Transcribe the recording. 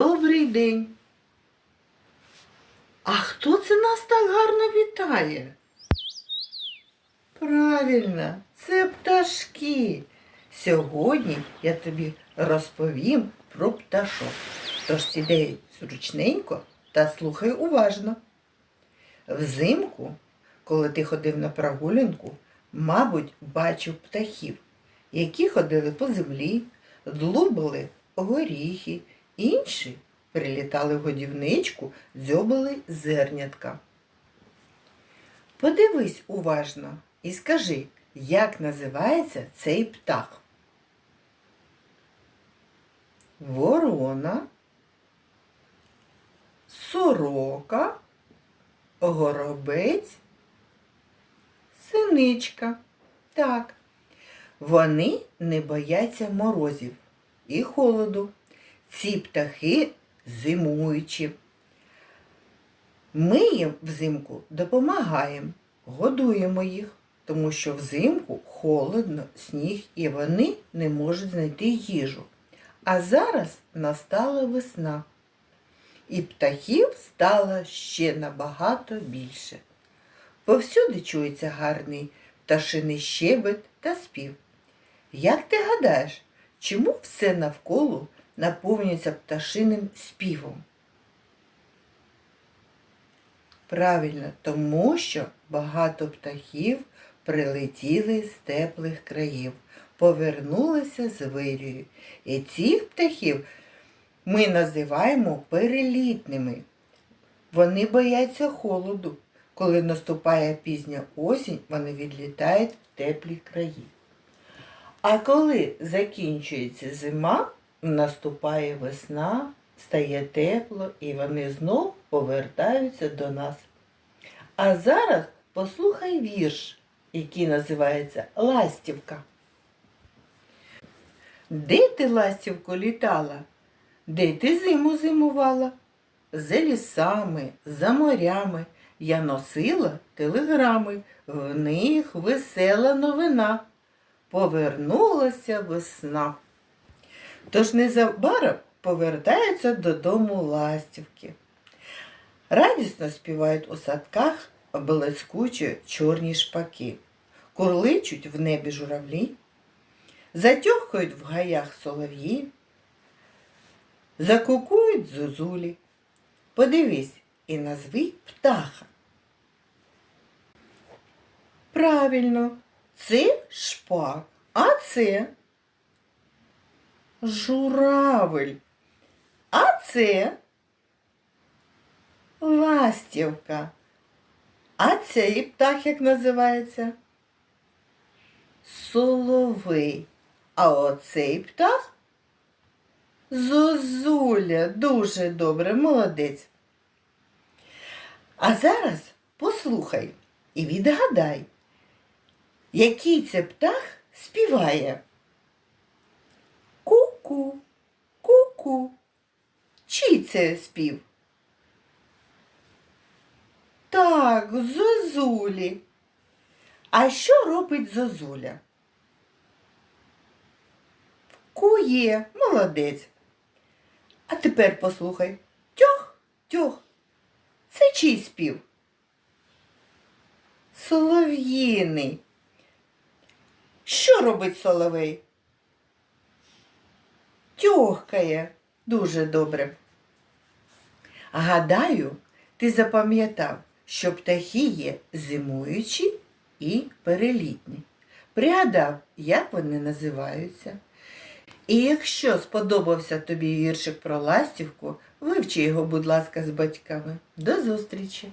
Добрий день. А хто це нас так гарно вітає? Правильно, це пташки. Сьогодні я тобі розповім про пташок. Тож сідай зручненько та слухай уважно. Взимку, коли ти ходив на прогулянку, мабуть, бачив птахів, які ходили по землі, длубали горіхи, інші прилітали в годівничку, дзьобали зернятка. Подивись уважно і скажи, як називається цей птах? Ворона, сорока, горобець, синичка. Так. Вони не бояться морозів і холоду. Ці птахи зимуючі. Ми їм взимку допомагаємо, годуємо їх, тому що взимку холодно, сніг і вони не можуть знайти їжу. А зараз настала весна, і птахів стало ще набагато більше. Повсюди чується гарний пташиний щебет та спів. Як ти гадаєш, чому все навколо наповнюється пташиним співом? Правильно, тому що багато птахів прилетіли з теплих країв, повернулися з вирію. І цих птахів ми називаємо перелітними. Вони бояться холоду. Коли наступає пізня осінь, вони відлітають в теплі краї. А коли закінчується зима, наступає весна, стає тепло і вони знов повертаються до нас. А зараз послухай вірш, який називається Ластівка. Де ти, ластівко, літала? Де ти зиму зимувала? За лісами, за морями я носила телеграми, в них весела новина. Повернулася весна. Тож незабаром повертаються додому ластівки. Радісно співають у садках блискучі чорні шпаки, курличуть в небі журавлі, затьохкають в гаях солов'ї, закукують зозулі. Подивись і назви птаха. Правильно, це шпак, а це журавель. А це ластівка. А цей птах як називається? Соловей. А оцей птах Зозуля. Дуже добре, молодець. А зараз послухай і відгадай, який це птах співає. Ку-ку, ку-ку. Чий це спів? Так, зозулі. А що робить зозуля? Кує, молодець. А тепер послухай. Тьох, тьох. Це чий спів? Солов'їний. Що робить соловей? Тьохкає. Дуже добре. Гадаю, ти запам'ятав, що птахи є зимуючі і перелітні. Пригадав, як вони називаються. І якщо сподобався тобі віршик про ластівку, вивчи його, будь ласка, з батьками. До зустрічі!